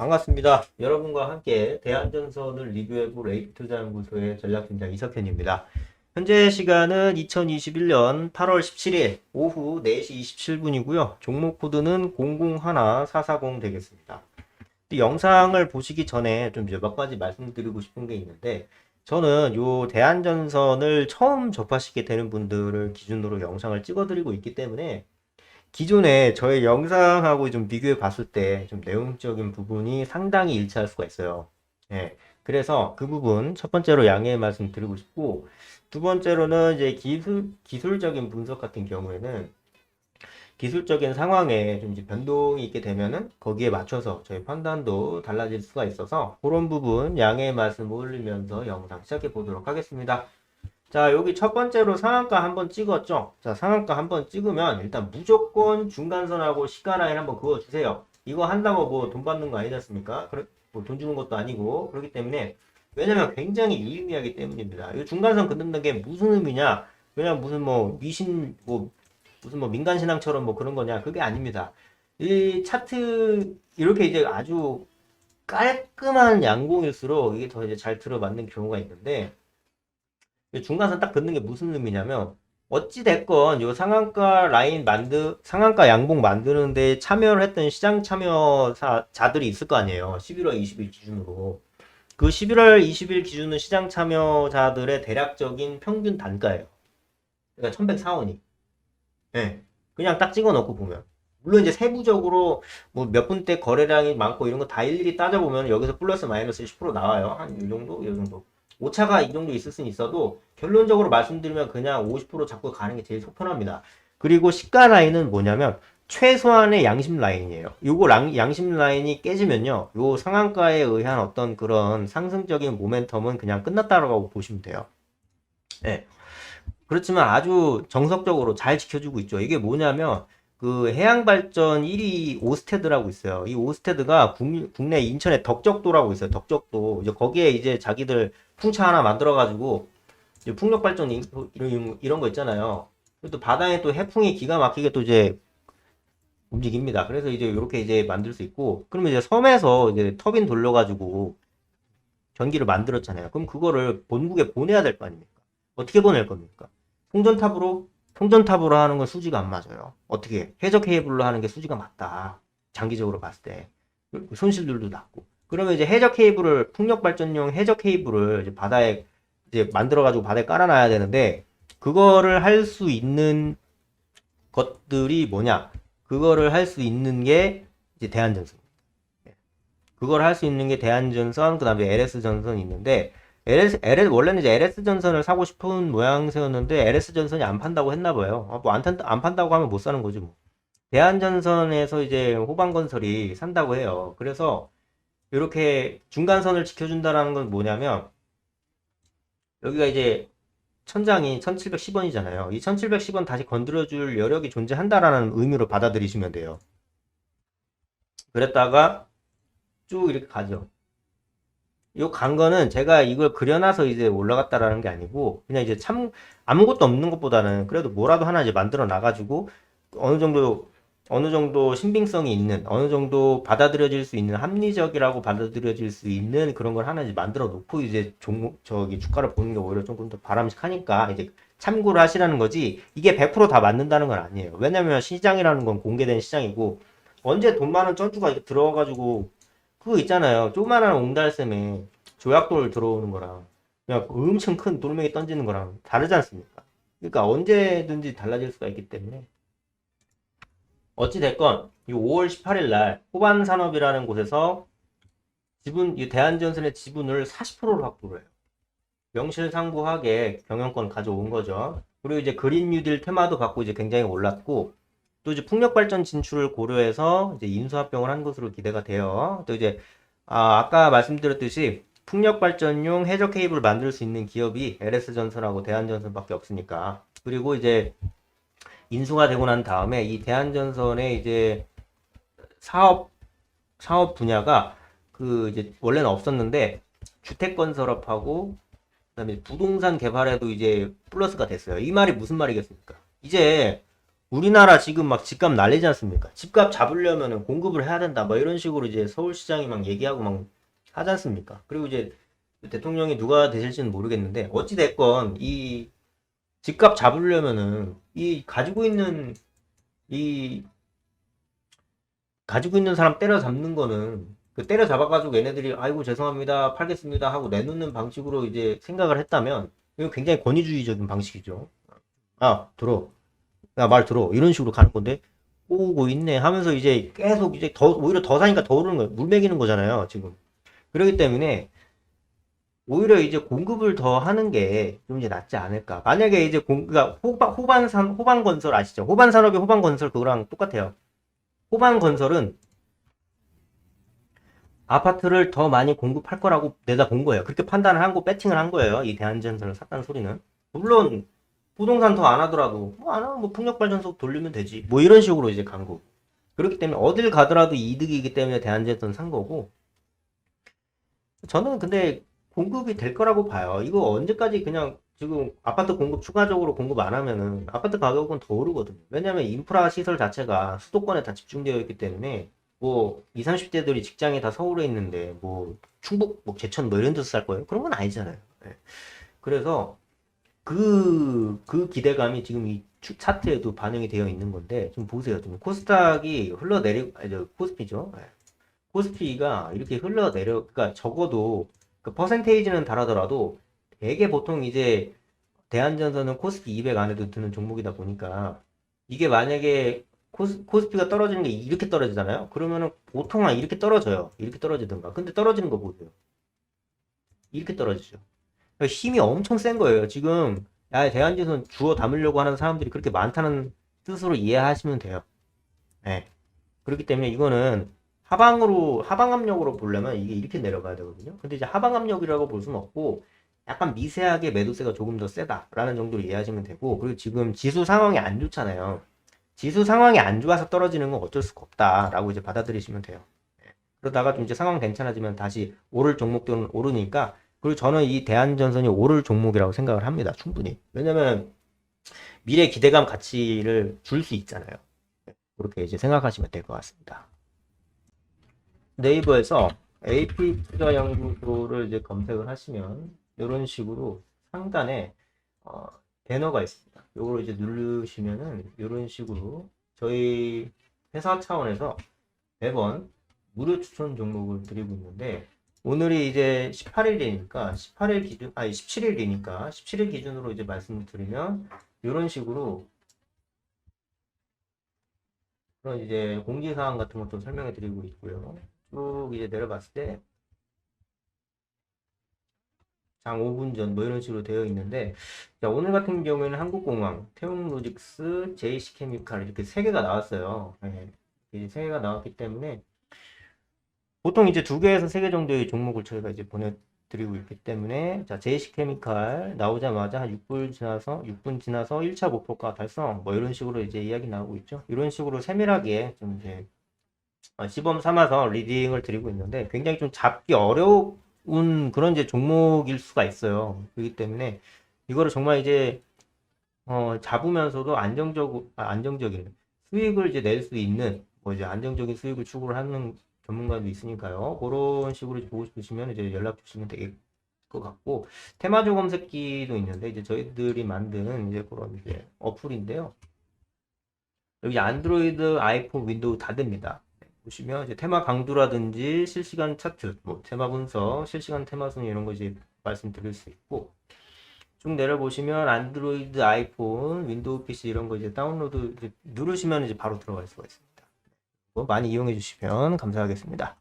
반갑습니다. 여러분과 함께 대한전선을 리뷰해볼 레이투자연구소의 전략팀장 이석현입니다. 현재 시간은 2021년 8월 17일 오후 4시 27분이고요. 종목 코드는 001440 되겠습니다. 이 영상을 보시기 전에 좀 몇 가지 말씀드리고 싶은 게 있는데 저는 요 대한전선을 처음 접하시게 되는 분들을 기준으로 영상을 찍어드리고 있기 때문에 기존에 저의 영상하고 좀 비교해 봤을 때 좀 내용적인 부분이 상당히 일치할 수가 있어요. 예. 그래서 그 부분 첫 번째로 양해의 말씀 드리고 싶고 두 번째로는 이제 기술 기술적인 분석 같은 경우에는 기술적인 상황에 좀 이제 변동이 있게 되면은 거기에 맞춰서 저희 판단도 달라질 수가 있어서 그런 부분 양해의 말씀 올리면서 영상 시작해 보도록 하겠습니다. 자, 여기 첫 번째로 상한가 한번 찍었죠? 자, 상한가 한번 찍으면 일단 무조건 중간선하고 시가 라인 한번 그어주세요. 이거 한다고 뭐 돈 받는 거 아니지 않습니까? 뭐돈 주는 것도 아니고, 그렇기 때문에, 왜냐면 굉장히 유의미하기 때문입니다. 이 중간선 긋는다는 게 무슨 의미냐? 그냥 무슨 뭐 미신, 뭐, 무슨 뭐 민간신앙처럼 뭐 그런 거냐? 그게 아닙니다. 이 차트, 이렇게 이제 아주 깔끔한 양봉일수록 이게 더 이제 잘 들어맞는 경우가 있는데, 중간선 딱 긋는 게 무슨 의미냐면 어찌 됐건 요 상한가 라인 만드 상한가 양봉 만드는데 참여를 했던 시장 참여자들이 있을 거 아니에요. 11월 20일 기준으로. 그 11월 20일 기준은 시장 참여자들의 대략적인 평균 단가예요. 그러니까 1104원이. 예. 그냥 딱 찍어 놓고 보면. 물론 이제 세부적으로 뭐 몇 분대 거래량이 많고 이런 거 다 일일이 따져보면 여기서 플러스 마이너스 10% 나와요. 한 이 정도? 이 정도. 오차가 이 정도 있을 수는 있어도 결론적으로 말씀드리면 그냥 50% 잡고 가는 게 제일 속편합니다. 그리고 시가 라인은 뭐냐면 최소한의 양심 라인이에요. 요거 랑, 양심 라인이 깨지면요. 요 상한가에 의한 어떤 그런 상승적인 모멘텀은 그냥 끝났다라고 보시면 돼요. 네. 그렇지만 아주 정석적으로 잘 지켜주고 있죠. 이게 뭐냐면 그 해양발전 1위 오스테드라고 있어요. 이 오스테드가 국, 국내 인천에 덕적도라고 있어요. 덕적도. 이제 거기에 이제 자기들 풍차 하나 만들어가지고 이제 풍력 발전 이런, 이런 거 있잖아요. 또 바다에 또 해풍이 기가 막히게 또 이제 움직입니다. 그래서 이제 이렇게 이제 만들 수 있고, 그러면 이제 섬에서 이제 터빈 돌려가지고 전기를 만들었잖아요. 그럼 그거를 본국에 보내야 될 거 아닙니까? 어떻게 보낼 겁니까? 송전탑으로 송전탑으로 하는 건 수지가 안 맞아요. 어떻게 해적 케이블로 하는 게 수지가 맞다. 장기적으로 봤을 때 손실들도 낮고. 그러면 이제 해적 케이블을 풍력 발전용 해적 케이블을 이제 바다에 이제 만들어 가지고 바다에 깔아 놔야 되는데 그거를 할 수 있는 것들이 뭐냐? 그거를 할 수 있는 게 이제 대한전선. 그걸 할 수 있는 게 대한전선, 그 다음에 LS전선이 있는데, LS, LS, 원래는 이제 LS전선을 사고 싶은 모양새였는데, LS전선이 안 판다고 했나 봐요. 아, 뭐, 안, 판다고 하면 못 사는 거지, 뭐. 대한전선에서 이제 호반건설이 산다고 해요. 그래서, 이렇게 중간선을 지켜준다라는 건 뭐냐면, 여기가 이제 천장이 1710원이잖아요. 이 1710원 다시 건드려줄 여력이 존재한다라는 의미로 받아들이시면 돼요. 그랬다가 쭉 이렇게 가죠. 요 간 거는 제가 이걸 그려놔서 이제 올라갔다라는 게 아니고 그냥 이제 참 아무것도 없는 것보다는 그래도 뭐라도 하나 이제 만들어 놔가지고 어느 정도 어느 정도 신빙성이 있는 어느 정도 받아들여질 수 있는 합리적이라고 받아들여질 수 있는 그런 걸 하나 이제 만들어 놓고 이제 종목 저기 주가를 보는 게 오히려 조금 더 바람직하니까 이제 참고를 하시라는 거지 이게 100%다 맞는다는 건 아니에요. 왜냐면 시장이라는 건 공개된 시장이고 언제 돈 많은 쩐주가 이렇게 들어가가지고 그거 있잖아요. 조그만한 옹달샘에 조약돌 들어오는 거랑 그냥 엄청 큰 돌멩이 던지는 거랑 다르지 않습니까? 그러니까 언제든지 달라질 수가 있기 때문에 어찌됐건 이 5월 18일 날 호반산업이라는 곳에서 지분 이 대한전선의 지분을 40%로 확보를 해요. 명실상부하게 경영권 가져온 거죠. 그리고 이제 그린 뉴딜 테마도 갖고 이제 굉장히 올랐고 또 이제 풍력 발전 진출을 고려해서 이제 인수합병을 한 것으로 기대가 돼요. 또 이제 아, 아까 말씀드렸듯이 풍력 발전용 해적 케이블을 만들 수 있는 기업이 LS 전선하고 대한전선밖에 없으니까 그리고 이제 인수가 되고 난 다음에 이 대한전선의 이제 사업 사업 분야가 그 이제 원래는 없었는데 주택 건설업하고 그다음에 부동산 개발에도 이제 플러스가 됐어요. 이 말이 무슨 말이겠습니까? 이제 우리나라 지금 막 집값 난리지 않습니까? 집값 잡으려면은 공급을 해야 된다. 뭐 이런 식으로 이제 서울시장이 막 얘기하고 막 하지 않습니까? 그리고 이제 대통령이 누가 되실지는 모르겠는데 어찌 됐건 이 집값 잡으려면은 이 가지고 있는 이 가지고 있는 사람 때려잡는 거는 그 때려잡아가지고 얘네들이 아이고 죄송합니다 팔겠습니다 하고 내놓는 방식으로 이제 생각을 했다면 이거 굉장히 권위주의적인 방식이죠. 아 들어 야말 들어 이런 식으로 가는 건데 오고 있네 하면서 이제 계속 이제 더 오히려 더 사니까 더 오르는 거예요. 물 먹이는 거잖아요 지금. 그렇기 때문에 오히려 이제 공급을 더 하는 게 좀 이제 낫지 않을까. 만약에 이제 공, 그러니까 호반, 호반산, 호반 건설 아시죠? 호반 산업이 호반 건설 그거랑 똑같아요. 호반 건설은 아파트를 더 많이 공급할 거라고 내다 본 거예요. 그렇게 판단을 한 거, 배팅을 한 거예요. 이 대한전선을 샀다는 소리는. 물론, 부동산 더 안 하더라도, 뭐 안 하면 뭐 풍력발전소 돌리면 되지. 뭐 이런 식으로 이제 간 거고. 그렇기 때문에 어딜 가더라도 이득이기 때문에 대한전선 산 거고. 저는 근데 공급이 될 거라고 봐요. 이거 언제까지 그냥 지금 아파트 공급 추가적으로 공급 안 하면은 아파트 가격은 더 오르거든요. 왜냐면 인프라 시설 자체가 수도권에 다 집중되어 있기 때문에 뭐 20, 30대들이 직장이 다 서울에 있는데 뭐 충북, 뭐 제천 뭐 이런 데서 살 거예요? 그런 건 아니잖아요. 예. 그래서 그, 그 기대감이 지금 이 추- 차트에도 반영이 되어 있는 건데 좀 보세요. 좀 코스닥이 흘러내리, 아니 저 코스피죠. 예. 코스피가 이렇게 흘러내려, 그러니까 적어도 그 퍼센테이지는 다르더라도 되게 보통 이제 대한전선은 코스피 200 안에도 드는 종목이다 보니까 이게 만약에 코스, 코스피가 떨어지는 게 이렇게 떨어지잖아요. 그러면은 보통 은 이렇게 떨어져요. 이렇게 떨어지든가. 근데 떨어지는 거 보세요. 이렇게 떨어지죠. 그러니까 힘이 엄청 센 거예요. 지금 야, 대한전선 주워 담으려고 하는 사람들이 그렇게 많다는 뜻으로 이해하시면 돼요. 네. 그렇기 때문에 이거는 하방으로 하방 압력으로 보려면 이게 이렇게 내려가야 되거든요. 근데 이제 하방 압력이라고 볼 수는 없고 약간 미세하게 매도세가 조금 더 세다라는 정도로 이해하시면 되고 그리고 지금 지수 상황이 안 좋잖아요. 지수 상황이 안 좋아서 떨어지는 건 어쩔 수가 없다라고 이제 받아들이시면 돼요. 예. 그러다가 좀 이제 상황 괜찮아지면 다시 오를 종목들은 오르니까 그리고 저는 이 대한전선이 오를 종목이라고 생각을 합니다. 충분히. 왜냐면 미래 기대감 가치를 줄 수 있잖아요. 예. 그렇게 이제 생각하시면 될 것 같습니다. 네이버에서 AP 투자 연구소를 이제 검색을 하시면 이런 식으로 상단에 어, 배너가 있습니다. 요걸 이제 누르시면은 이런 식으로 저희 회사 차원에서 매번 무료 추천 종목을 드리고 있는데 오늘이 이제 18일이니까 18일 기준 아니 17일이니까 17일 기준으로 이제 말씀을 드리면 이런 식으로 그런 이제 공지사항 같은 것도 설명해 드리고 있고요. 쭉 이제 내려봤을 때 장 5분 전 뭐 이런 식으로 되어 있는데 자, 오늘 같은 경우에는 한국공항, 태용로직스, JC케미칼 이렇게 세 개가 나왔어요. 네. 이세 개가 나왔기 때문에 보통 이제 두 개에서 세 개 정도의 종목을 저희가 이제 보내드리고 있기 때문에 자 JC케미칼 나오자마자 한 6분 지나서 6분 지나서 1차 목표가 달성 뭐 이런 식으로 이제 이야기 나오고 있죠. 이런 식으로 세밀하게 좀 이제 어, 시범 삼아서 리딩을 드리고 있는데 굉장히 좀 잡기 어려운 그런 이제 종목일 수가 있어요. 그렇기 때문에 이거를 정말 이제 어, 잡으면서도 안정적 아, 안정적인 수익을 이제 낼 수 있는 뭐 이제 안정적인 수익을 추구를 하는 전문가도 있으니까요. 그런 식으로 보고 싶으시면 이제 연락 주시면 될것 같고 테마주 검색기도 있는데 이제 저희들이 만든 이제 그런 이제 어플인데요. 여기 안드로이드, 아이폰, 윈도우 다 됩니다. 보시면 이제 테마 강도라든지 실시간 차트, 뭐 테마 분석, 실시간 테마 순위 이런 거 이제 말씀드릴 수 있고 쭉 내려 보시면 안드로이드, 아이폰, 윈도우 PC 이런 거 이제 다운로드 이제 누르시면 이제 바로 들어갈 수가 있습니다. 뭐 많이 이용해 주시면 감사하겠습니다.